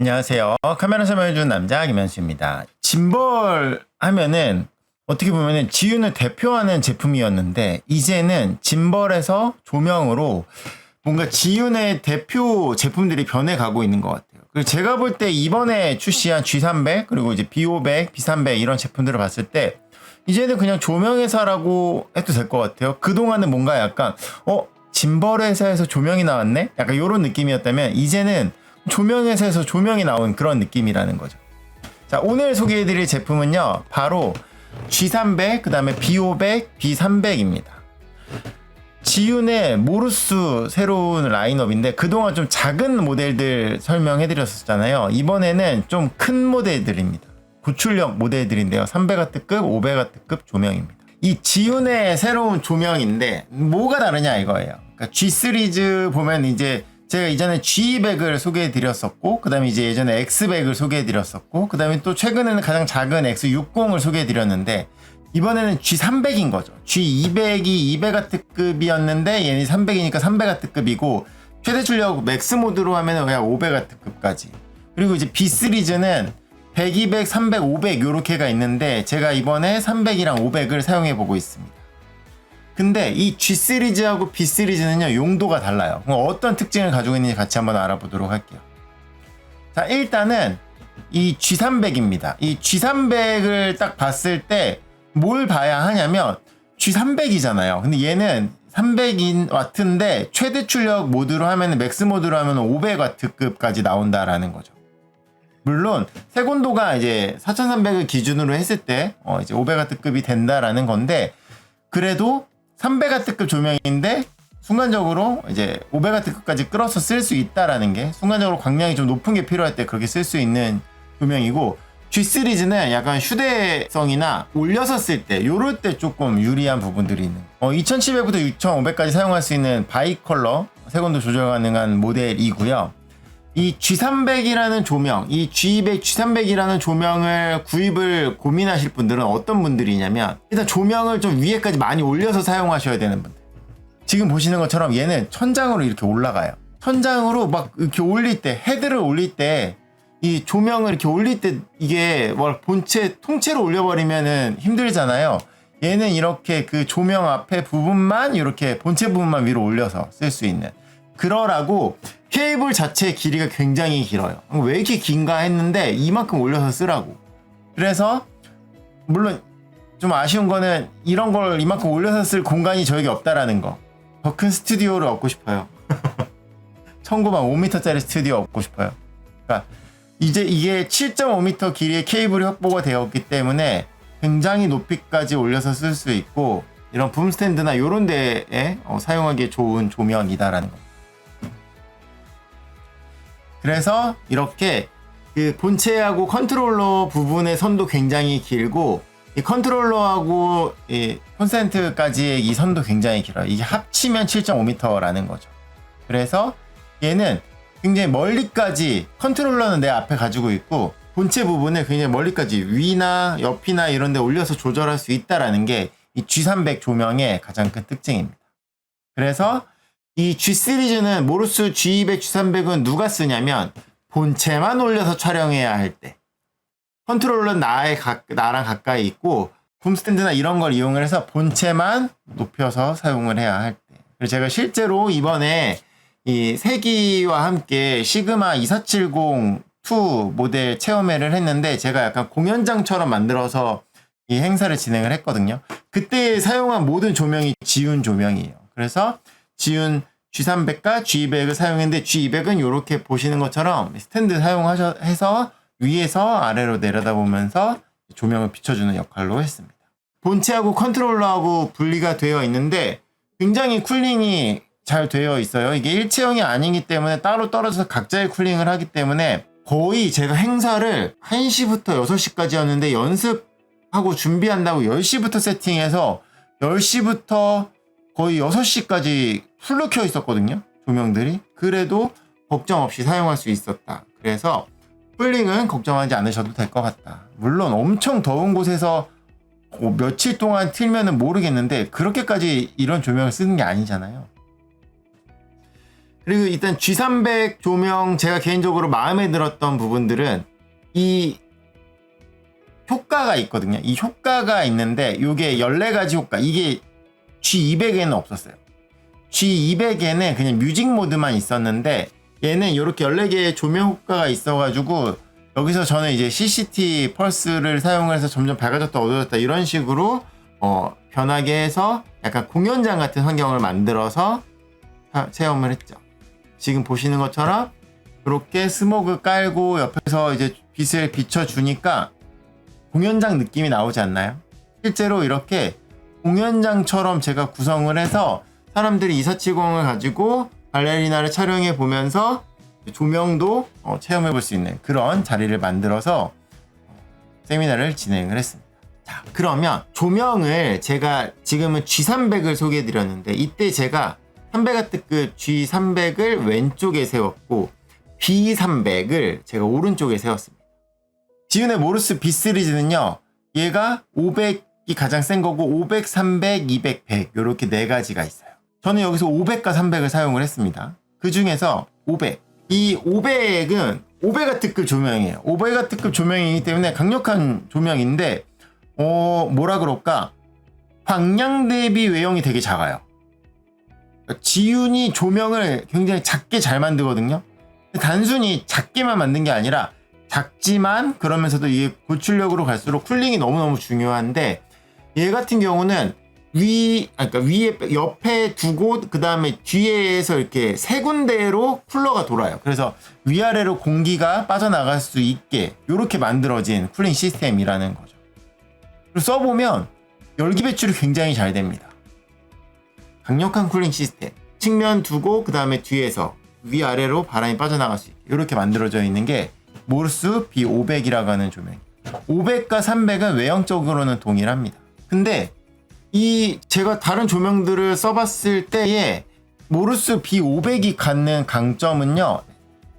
안녕하세요. 카메라 설명해주는 남자 김현수입니다. 짐벌 하면은 어떻게 보면은 지윤을 대표하는 제품이었는데 이제는 짐벌에서 조명으로 뭔가 지윤의 대표 제품들이 변해가고 있는 것 같아요. 그리고 제가 볼 때 이번에 출시한 G300 그리고 이제 B500, B300 이런 제품들을 봤을 때 이제는 그냥 조명 회사라고 해도 될 것 같아요. 그동안은 뭔가 약간 어 짐벌 회사에서 조명이 나왔네? 약간 이런 느낌이었다면 이제는 조명회사에서 조명이 나온 그런 느낌이라는 거죠. 자, 오늘 소개해드릴 제품은요, 바로 G300, 그 다음에 B500, B300입니다. 지윤의 모루스 새로운 라인업인데 그동안 좀 작은 모델들 설명해드렸었잖아요. 이번에는 좀 큰 모델들입니다. 고출력 모델들인데요. 300W급, 500W급 조명입니다. 이 지윤의 새로운 조명인데 뭐가 다르냐 이거예요. 그러니까 G 시리즈 보면 이제 제가 이전에 G200을 소개해 드렸었고, 그 다음에 이제 예전에 X100을 소개해 드렸었고, 그 다음에 또 최근에는 가장 작은 X60을 소개해 드렸는데, 이번에는 G300인 거죠. G200이 200W급이었는데, 얘는 300이니까 300W급이고, 최대 출력 맥스 모드로 하면 그냥 500W급까지. 그리고 이제 B 시리즈는 100, 200, 300, 500 요렇게가 있는데, 제가 이번에 300이랑 500을 사용해 보고 있습니다. 근데 이 G 시리즈하고 B 시리즈는요 용도가 달라요. 어떤 특징을 가지고 있는지 같이 한번 알아보도록 할게요. 자 일단은 이 G300입니다. 이 G300을 딱 봤을 때 뭘 봐야 하냐면 G300이잖아요. 근데 얘는 300인 와트인데 최대 출력 모드로 하면 맥스 모드로 하면 500 와트급까지 나온다라는 거죠. 물론 색온도가 이제 4300을 기준으로 했을 때 어, 이제 500 와트급이 된다라는 건데 그래도 300와트급 조명인데 순간적으로 이제 500와트급까지 끌어서 쓸 수 있다라는 게 순간적으로 광량이 좀 높은 게 필요할 때 그렇게 쓸 수 있는 조명이고 G 시리즈는 약간 휴대성이나 올려서 쓸 때 요럴 때 조금 유리한 부분들이 있는 어, 2700부터 6500까지 사용할 수 있는 바이 컬러 색온도 조절 가능한 모델이고요. 이 G300이라는 조명, 이 G200, G300이라는 조명을 구입을 고민하실 분들은 어떤 분들이냐면 일단 조명을 좀 위에까지 많이 올려서 사용하셔야 되는 분들. 지금 보시는 것처럼 얘는 천장으로 이렇게 올라가요. 천장으로 막 이렇게 올릴 때, 헤드를 올릴 때, 이 조명을 이렇게 올릴 때 이게 뭐 본체 통째로 올려버리면은 힘들잖아요. 얘는 이렇게 그 조명 앞에 부분만 이렇게 본체 부분만 위로 올려서 쓸 수 있는 그러라고 케이블 자체의 길이가 굉장히 길어요. 왜 이렇게 긴가 했는데 이만큼 올려서 쓰라고. 그래서 물론 좀 아쉬운 거는 이런 걸 이만큼 올려서 쓸 공간이 저에게 없다라는 거. 더 큰 스튜디오를 얻고 싶어요. 1905m짜리 스튜디오 얻고 싶어요. 그러니까 이제 이게 7.5m 길이의 케이블이 확보가 되었기 때문에 굉장히 높이까지 올려서 쓸 수 있고 이런 붐 스탠드나 이런 데에 어, 사용하기에 좋은 조명이다라는 거. 그래서 이렇게 그 본체하고 컨트롤러 부분의 선도 굉장히 길고 이 컨트롤러하고 이 콘센트까지의 이 선도 굉장히 길어요. 이게 합치면 7.5m라는 거죠. 그래서 얘는 굉장히 멀리까지 컨트롤러는 내 앞에 가지고 있고 본체 부분을 굉장히 멀리까지 위나 옆이나 이런 데 올려서 조절할 수 있다라는 게 이 G300 조명의 가장 큰 특징입니다. 그래서 이 G 시리즈는 모루스 G200, G300은 누가 쓰냐면 본체만 올려서 촬영해야 할 때 컨트롤러는 나의 가, 나랑 가까이 있고 붐 스탠드나 이런 걸 이용을 해서 본체만 높여서 사용을 해야 할 때. 그래서 제가 실제로 이번에 이 세기와 함께 시그마 2470 2 모델 체험회를 했는데 제가 약간 공연장처럼 만들어서 이 행사를 진행을 했거든요. 그때 사용한 모든 조명이 지운 조명이에요. 그래서 지운 G300과 G200을 사용했는데 G200은 이렇게 보시는 것처럼 스탠드 사용해서 위에서 아래로 내려다보면서 조명을 비춰주는 역할로 했습니다. 본체하고 컨트롤러하고 분리가 되어 있는데 굉장히 쿨링이 잘 되어 있어요. 이게 일체형이 아니기 때문에 따로 떨어져서 각자의 쿨링을 하기 때문에 거의 제가 행사를 1시부터 6시까지였는데 연습하고 준비한다고 10시부터 세팅해서 10시부터 거의 6시까지 풀로 켜 있었거든요. 조명들이. 그래도 걱정 없이 사용할 수 있었다. 그래서 쿨링은 걱정하지 않으셔도 될 것 같다. 물론 엄청 더운 곳에서 뭐 며칠 동안 틀면은 모르겠는데 그렇게까지 이런 조명을 쓰는 게 아니잖아요. 그리고 일단 G300 조명 제가 개인적으로 마음에 들었던 부분들은 이 효과가 있거든요. 이 효과가 있는데 이게 14가지 효과. 이게 G200에는 없었어요. G200에는 그냥 뮤직 모드만 있었는데 얘는 이렇게 14개의 조명 효과가 있어가지고 여기서 저는 이제 CCT 펄스를 사용을 해서 점점 밝아졌다 어두워졌다 이런 식으로 어, 변하게 해서 약간 공연장 같은 환경을 만들어서 사- 체험을 했죠. 지금 보시는 것처럼 이렇게 스모그 깔고 옆에서 이제 빛을 비춰주니까 공연장 느낌이 나오지 않나요? 실제로 이렇게 공연장처럼 제가 구성을 해서 사람들이 2470을 가지고 발레리나를 촬영해 보면서 조명도 어, 체험해 볼 수 있는 그런 자리를 만들어서 어, 세미나를 진행을 했습니다. 자, 그러면 조명을 제가 지금은 G300을 소개해 드렸는데 이때 제가 300W급 G300을 왼쪽에 세웠고 B300을 제가 오른쪽에 세웠습니다. 지윤의 모르스 B 시리즈는요. 얘가 500이 가장 센 거고 500, 300, 200, 100 이렇게 네 가지가 있어요. 저는 여기서 500과 300을 사용을 했습니다. 그 중에서 500. 이 500은 500와트급 조명이에요. 500와트급 조명이기 때문에 강력한 조명인데 어 뭐라 그럴까? 방향 대비 외형이 되게 작아요. 지윤이 조명을 굉장히 작게 잘 만들거든요. 단순히 작게만 만든 게 아니라 작지만 그러면서도 이게 고출력으로 갈수록 쿨링이 너무너무 중요한데 얘 같은 경우는 위, 아, 그러니까 위에 옆에 두고 그 다음에 뒤에서 이렇게 세 군데로 쿨러가 돌아요. 그래서 위아래로 공기가 빠져나갈 수 있게 이렇게 만들어진 쿨링 시스템이라는 거죠. 그리고 써보면 열기 배출이 굉장히 잘 됩니다. 강력한 쿨링 시스템. 측면 두고 그 다음에 뒤에서 위아래로 바람이 빠져나갈 수 있게 이렇게 만들어져 있는 게 모르스 B500이라고 하는 조명. 500과 300은 외형적으로는 동일합니다. 근데 이 제가 다른 조명들을 써봤을 때에 모르스 B500이 갖는 강점은요.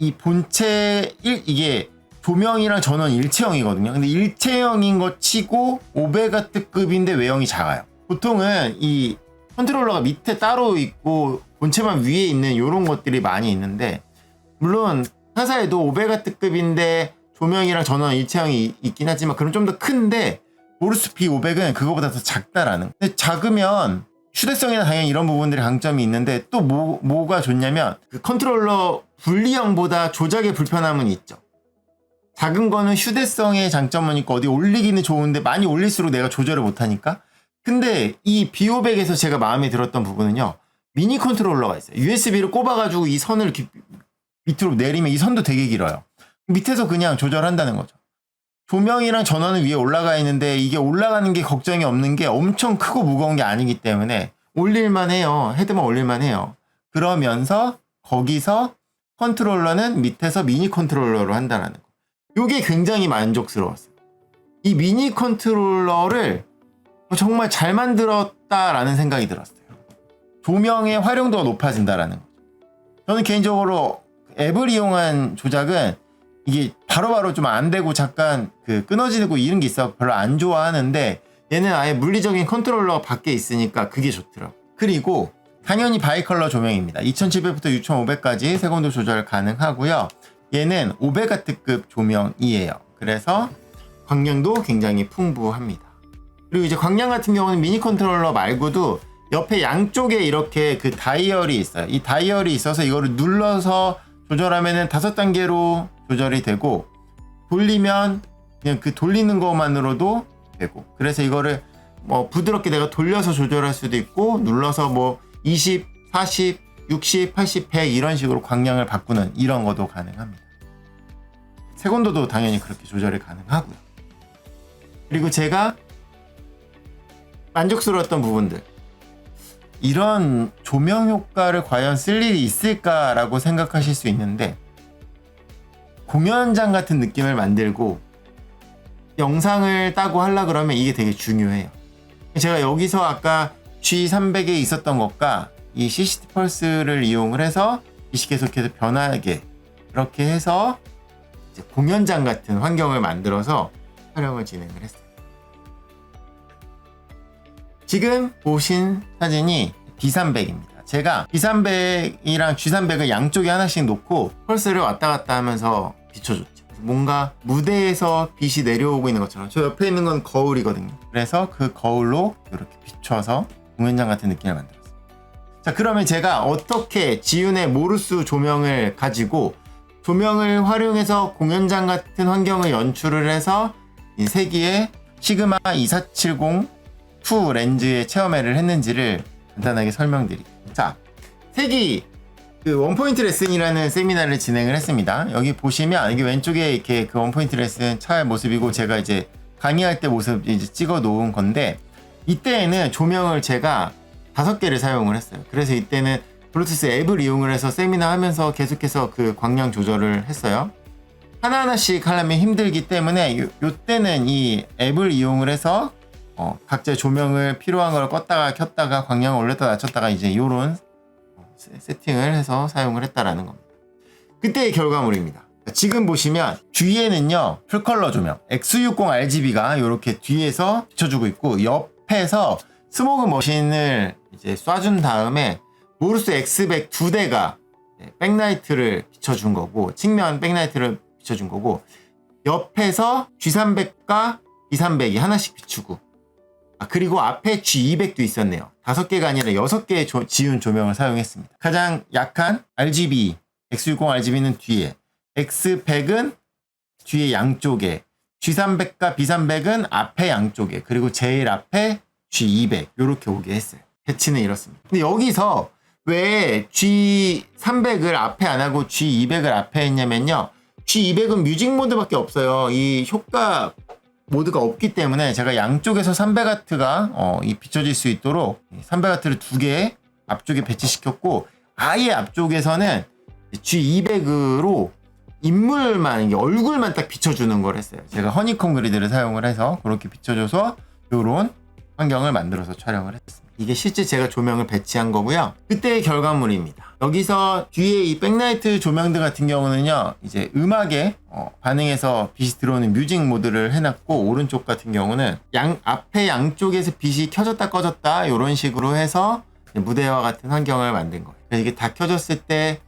이 본체 1 이게 조명이랑 전원 일체형이거든요. 근데 일체형인 것 치고 500W급인데 외형이 작아요. 보통은 이 컨트롤러가 밑에 따로 있고 본체만 위에 있는 이런 것들이 많이 있는데 물론 회사에도 500W급인데 조명이랑 전원 일체형이 이- 있긴 하지만 그럼 좀 더 큰데 모르스 B500은 그거보다 더 작다라는. 근데 작으면 휴대성이나 당연히 이런 부분들이 강점이 있는데 또 뭐, 뭐가 좋냐면 그 컨트롤러 분리형보다 조작의 불편함은 있죠. 작은 거는 휴대성의 장점은 있고 어디 올리기는 좋은데 많이 올릴수록 내가 조절을 못하니까. 근데 이 B500에서 제가 마음에 들었던 부분은요. 미니 컨트롤러가 있어요. USB를 꼽아가지고 이 선을 밑으로 내리면 이 선도 되게 길어요. 밑에서 그냥 조절한다는 거죠. 조명이랑 전원은 위에 올라가 있는데 이게 올라가는 게 걱정이 없는 게 엄청 크고 무거운 게 아니기 때문에 올릴만 해요. 헤드만 올릴만 해요. 그러면서 거기서 컨트롤러는 밑에서 미니 컨트롤러로 한다는 거. 이게 굉장히 만족스러웠어요. 이 미니 컨트롤러를 정말 잘 만들었다라는 생각이 들었어요. 조명의 활용도가 높아진다라는 거죠. 저는 개인적으로 앱을 이용한 조작은 이게 바로바로 좀 안 되고 잠깐 그 끊어지고 이런 게 있어 별로 안 좋아하는데 얘는 아예 물리적인 컨트롤러 밖에 있으니까 그게 좋더라고. 그리고 당연히 바이컬러 조명입니다. 2700부터 6500까지 색온도 조절 가능하고요. 얘는 500와트급 조명이에요. 그래서 광량도 굉장히 풍부합니다. 그리고 이제 광량 같은 경우는 미니 컨트롤러 말고도 옆에 양쪽에 이렇게 그 다이얼이 있어요. 이 다이얼이 있어서 이거를 눌러서 조절하면은 다섯 단계로 조절이 되고 돌리면 그냥 그 돌리는 것만으로도 되고 그래서 이거를 뭐 부드럽게 내가 돌려서 조절할 수도 있고 눌러서 뭐 20, 40, 60, 80, 100 이런 식으로 광량을 바꾸는 이런 것도 가능합니다. 색온도도 당연히 그렇게 조절이 가능하고요. 그리고 제가 만족스러웠던 부분들 이런 조명 효과를 과연 쓸 일이 있을까라고 생각하실 수 있는데 공연장 같은 느낌을 만들고 영상을 따고 하려 그러면 이게 되게 중요해요. 제가 여기서 아까 G300에 있었던 것과 이 CCT 펄스를 이용을 해서 빛이 계속해서 변하게 그렇게 해서 공연장 같은 환경을 만들어서 촬영을 진행을 했어요. 지금 보신 사진이 B300입니다. 제가 B300이랑 G300을 양쪽에 하나씩 놓고 펄스를 왔다 갔다 하면서 비춰줬죠. 뭔가 무대에서 빛이 내려오고 있는 것처럼 저 옆에 있는 건 거울이거든요. 그래서 그 거울로 이렇게 비춰서 공연장 같은 느낌을 만들었어요. 자 그러면 제가 어떻게 지윤의 모르스 조명을 가지고 조명을 활용해서 공연장 같은 환경을 연출을 해서 이 세기의 시그마 2470 2 렌즈의 체험회를 했는지를 간단하게 설명드릴게요. 자, 세기 그 원포인트 레슨이라는 세미나를 진행을 했습니다. 여기 보시면 여기 왼쪽에 이렇게 그 원포인트 레슨 차의 모습이고 제가 이제 강의할 때 모습 이제 찍어 놓은 건데 이때에는 조명을 제가 다섯 개를 사용을 했어요. 그래서 이때는 블루투스 앱을 이용을 해서 세미나 하면서 계속해서 그 광량 조절을 했어요. 하나하나씩 하려면 힘들기 때문에 요, 요때는 이 앱을 이용을 해서 어, 각자 조명을 필요한 걸 껐다가 켰다가 광량을 올렸다 낮췄다가 이제 요런 세- 세팅을 해서 사용을 했다라는 겁니다. 그때의 결과물입니다. 지금 보시면 뒤에는요 풀컬러 조명 X60 RGB가 이렇게 뒤에서 비춰주고 있고 옆에서 스모그 머신을 이제 쏴준 다음에 모르스 X100 두 대가 네, 백라이트를 비춰준 거고 측면 백라이트를 비춰준 거고 옆에서 G300과 B300이 하나씩 비추고 아, 그리고 앞에 G200도 있었네요. 다섯 개가 아니라 여섯 개의 조- 지운 조명을 사용했습니다. 가장 약한 RGB, X60 RGB는 뒤에, X100은 뒤에 양쪽에, G300과 B300은 앞에 양쪽에, 그리고 제일 앞에 G200 이렇게 오게 했어요. 배치는 이렇습니다. 근데 여기서 왜 G300을 앞에 안 하고 G200을 앞에 했냐면요. G200은 뮤직 모드밖에 없어요. 이 효과 모드가 없기 때문에 제가 양쪽에서 300W가 어, 이 비춰질 수 있도록 300W를 두 개 앞쪽에 배치시켰고 아예 앞쪽에서는 G200으로 인물만 얼굴만 딱 비춰주는 걸 했어요. 제가 허니콤 그리드를 사용을 해서 그렇게 비춰줘서 이런 환경을 만들어서 촬영을 했습니다. 이게 실제 제가 조명을 배치한 거고요. 그때의 결과물입니다. 여기서 뒤에 이 백라이트 조명들 같은 경우는요, 이제 음악에 어, 반응해서 빛이 들어오는 뮤직 모드를 해놨고 오른쪽 같은 경우는 양 앞에 양쪽에서 빛이 켜졌다 꺼졌다 이런 식으로 해서 무대와 같은 환경을 만든 거예요. 이게 다 켜졌을 때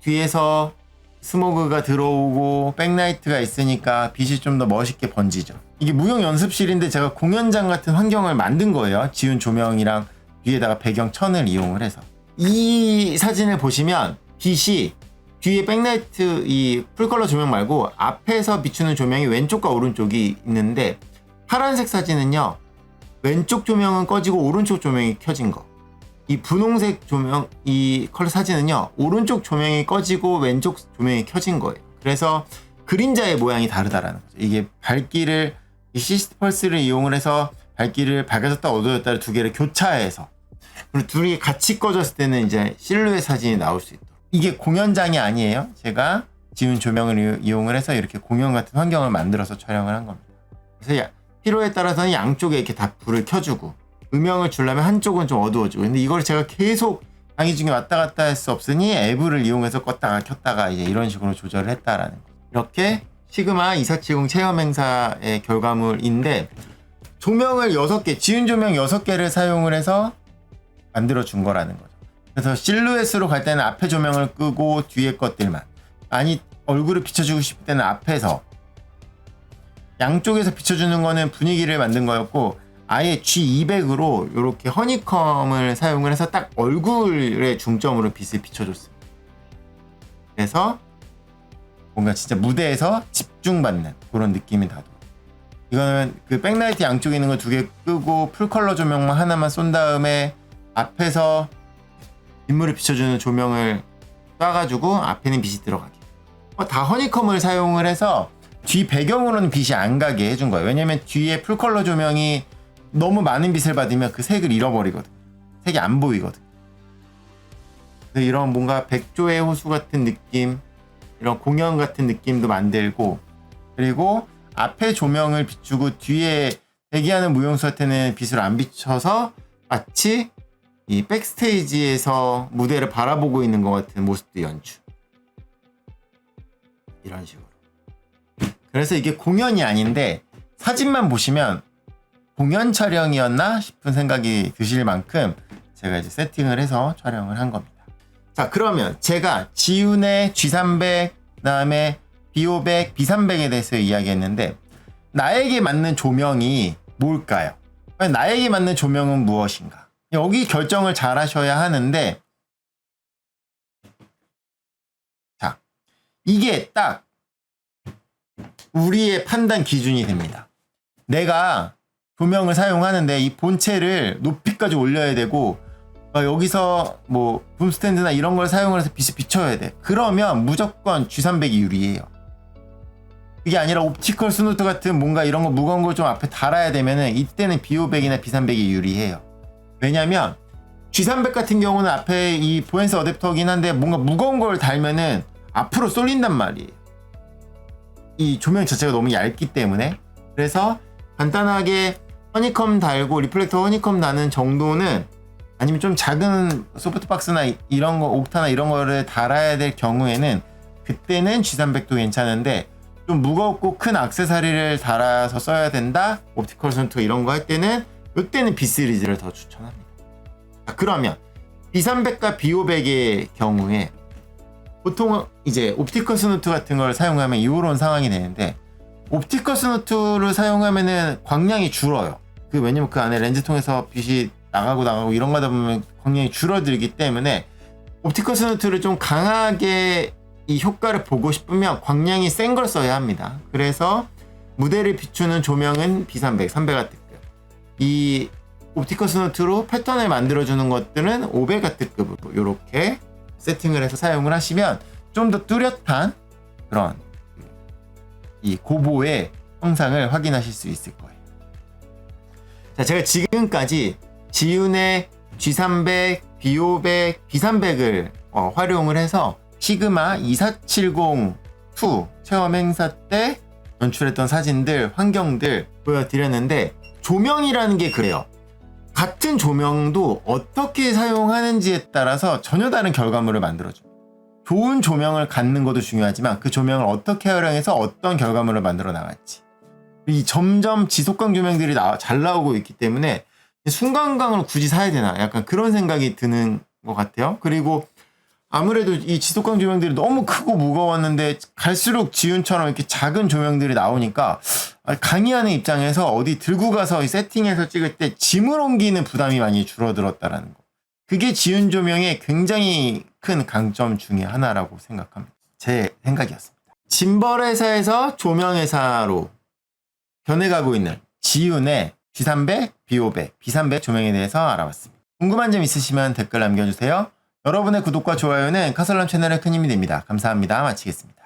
뒤에서 스모그가 들어오고 백라이트가 있으니까 빛이 좀 더 멋있게 번지죠. 이게 무용 연습실인데 제가 공연장 같은 환경을 만든 거예요. 지운 조명이랑 뒤에다가 배경 천을 이용을 해서. 이 사진을 보시면 빛이 뒤에 백라이트 이 풀컬러 조명 말고 앞에서 비추는 조명이 왼쪽과 오른쪽이 있는데 파란색 사진은요 왼쪽 조명은 꺼지고 오른쪽 조명이 켜진 거. 이 분홍색 조명 이 컬러 사진은요 오른쪽 조명이 꺼지고 왼쪽 조명이 켜진 거예요. 그래서 그림자의 모양이 다르다라는 거죠. 이게 밝기를 이 시스트 펄스를 이용을 해서 밝기를 밝아졌다 어두워졌다를 두 개를 교차해서 그리고 둘이 같이 꺼졌을 때는 이제 실루엣 사진이 나올 수 있도록 이게 공연장이 아니에요. 제가 지운 조명을 이- 이용을 해서 이렇게 공연 같은 환경을 만들어서 촬영을 한 겁니다. 그래서 야- 필요에 따라서는 양쪽에 이렇게 다 불을 켜주고 음영을 주려면 한쪽은 좀 어두워지고 근데 이걸 제가 계속 강의 중에 왔다 갔다 할 수 없으니 앱을 이용해서 껐다가 켰다가 이제 이런 식으로 조절을 했다라는 거. 이렇게 시그마 2470 체험 행사의 결과물인데 조명을 6개, 지운 조명 6개를 사용을 해서 만들어 준 거라는 거죠. 그래서 실루엣으로 갈 때는 앞에 조명을 끄고 뒤에 것들만. 아니, 얼굴을 비춰주고 싶을 때는 앞에서. 양쪽에서 비춰주는 거는 분위기를 만든 거였고, 아예 G200으로 이렇게 허니컴을 사용을 해서 딱 얼굴에 중점으로 빛을 비춰줬습니다. 그래서 뭔가 진짜 무대에서 집중받는 그런 느낌이 나도. 이거는 그 백라이트 양쪽에 있는 거두개 끄고 풀컬러 조명만 하나만 쏜 다음에 앞에서 인물을 비춰주는 조명을 쏴가지고 앞에는 빛이 들어가게. 어, 다 허니컴을 사용을 해서 뒤 배경으로는 빛이 안 가게 해준 거예요. 왜냐면 뒤에 풀컬러 조명이 너무 많은 빛을 받으면 그 색을 잃어버리거든. 색이 안 보이거든. 이런 뭔가 백조의 호수 같은 느낌, 이런 공연 같은 느낌도 만들고, 그리고 앞에 조명을 비추고 뒤에 대기하는 무용수한테는 빛을 안 비춰서 마치 이 백스테이지에서 무대를 바라보고 있는 것 같은 모습도 연출. 이런 식으로. 그래서 이게 공연이 아닌데 사진만 보시면 공연 촬영이었나 싶은 생각이 드실 만큼 제가 이제 세팅을 해서 촬영을 한 겁니다. 자, 그러면 제가 지윤의 G300, 그 다음에 B500, B300에 대해서 이야기했는데 나에게 맞는 조명이 뭘까요? 나에게 맞는 조명은 무엇인가? 여기 결정을 잘 하셔야 하는데 자, 이게 딱 우리의 판단 기준이 됩니다. 내가 조명을 사용하는데 이 본체를 높이까지 올려야 되고 어, 여기서 뭐 붐스탠드나 이런 걸 사용을 해서 빛이 비춰야 돼. 그러면 무조건 G300이 유리해요. 그게 아니라 옵티컬 스노트 같은 뭔가 이런 거 무거운 걸 좀 앞에 달아야 되면은 이때는 B500이나 B300이 유리해요. 왜냐면 G300 같은 경우는 앞에 이 보엔스 어댑터긴 한데 뭔가 무거운 걸 달면은 앞으로 쏠린단 말이에요. 이 조명 자체가 너무 얇기 때문에 그래서 간단하게 허니컴 달고 리플렉터 허니컴 나는 정도는 아니면 좀 작은 소프트박스나 이- 이런 거 옥타나 이런 거를 달아야 될 경우에는 그때는 G300도 괜찮은데 좀 무겁고 큰 악세사리를 달아서 써야 된다 옵티컬 선트 이런 거 할 때는 이때는 B 시리즈를 더 추천합니다. 자, 그러면 B300과 B500의 경우에 보통 이제 옵티컬 스노트 같은 걸 사용하면 이런 상황이 되는데 옵티컬 스노트를 사용하면은 광량이 줄어요. 그 왜냐면 그 안에 렌즈통에서 빛이 나가고 나가고 이런 거다 보면 광량이 줄어들기 때문에 옵티컬 스노트를 좀 강하게 이 효과를 보고 싶으면 광량이 센 걸 써야 합니다. 그래서 무대를 비추는 조명은 B300, 300W 급. 이 옵티컬 스노트로 패턴을 만들어주는 것들은 500W급으로 이렇게 세팅을 해서 사용을 하시면 좀 더 뚜렷한 그런 이 고보의 형상을 확인하실 수 있을 거예요. 자, 제가 지금까지 지윤의 G300, B500, B300을 어, 활용을 해서 시그마 2470-2 체험 행사 때 연출했던 사진들, 환경들 보여드렸는데 조명이라는 게 그래요. 같은 조명도 어떻게 사용하는지에 따라서 전혀 다른 결과물을 만들어줍니다. 좋은 조명을 갖는 것도 중요하지만 그 조명을 어떻게 활용해서 어떤 결과물을 만들어 나갈지. 이 점점 지속광 조명들이 나- 잘 나오고 있기 때문에 순간광을 굳이 사야 되나 약간 그런 생각이 드는 것 같아요. 그리고 아무래도 이 지속광 조명들이 너무 크고 무거웠는데 갈수록 지훈처럼 이렇게 작은 조명들이 나오니까 아, 강의하는 입장에서 어디 들고 가서 이 세팅해서 찍을 때 짐을 옮기는 부담이 많이 줄어들었다라는 거. 그게 지훈 조명의 굉장히 큰 강점 중에 하나라고 생각합니다. 제 생각이었습니다. 짐벌 회사에서 조명 회사로 변해가고 있는 지훈의 G300, B500, B300 조명에 대해서 알아봤습니다. 궁금한 점 있으시면 댓글 남겨주세요. 여러분의 구독과 좋아요는 카설람 채널에 큰 힘이 됩니다. 감사합니다. 마치겠습니다.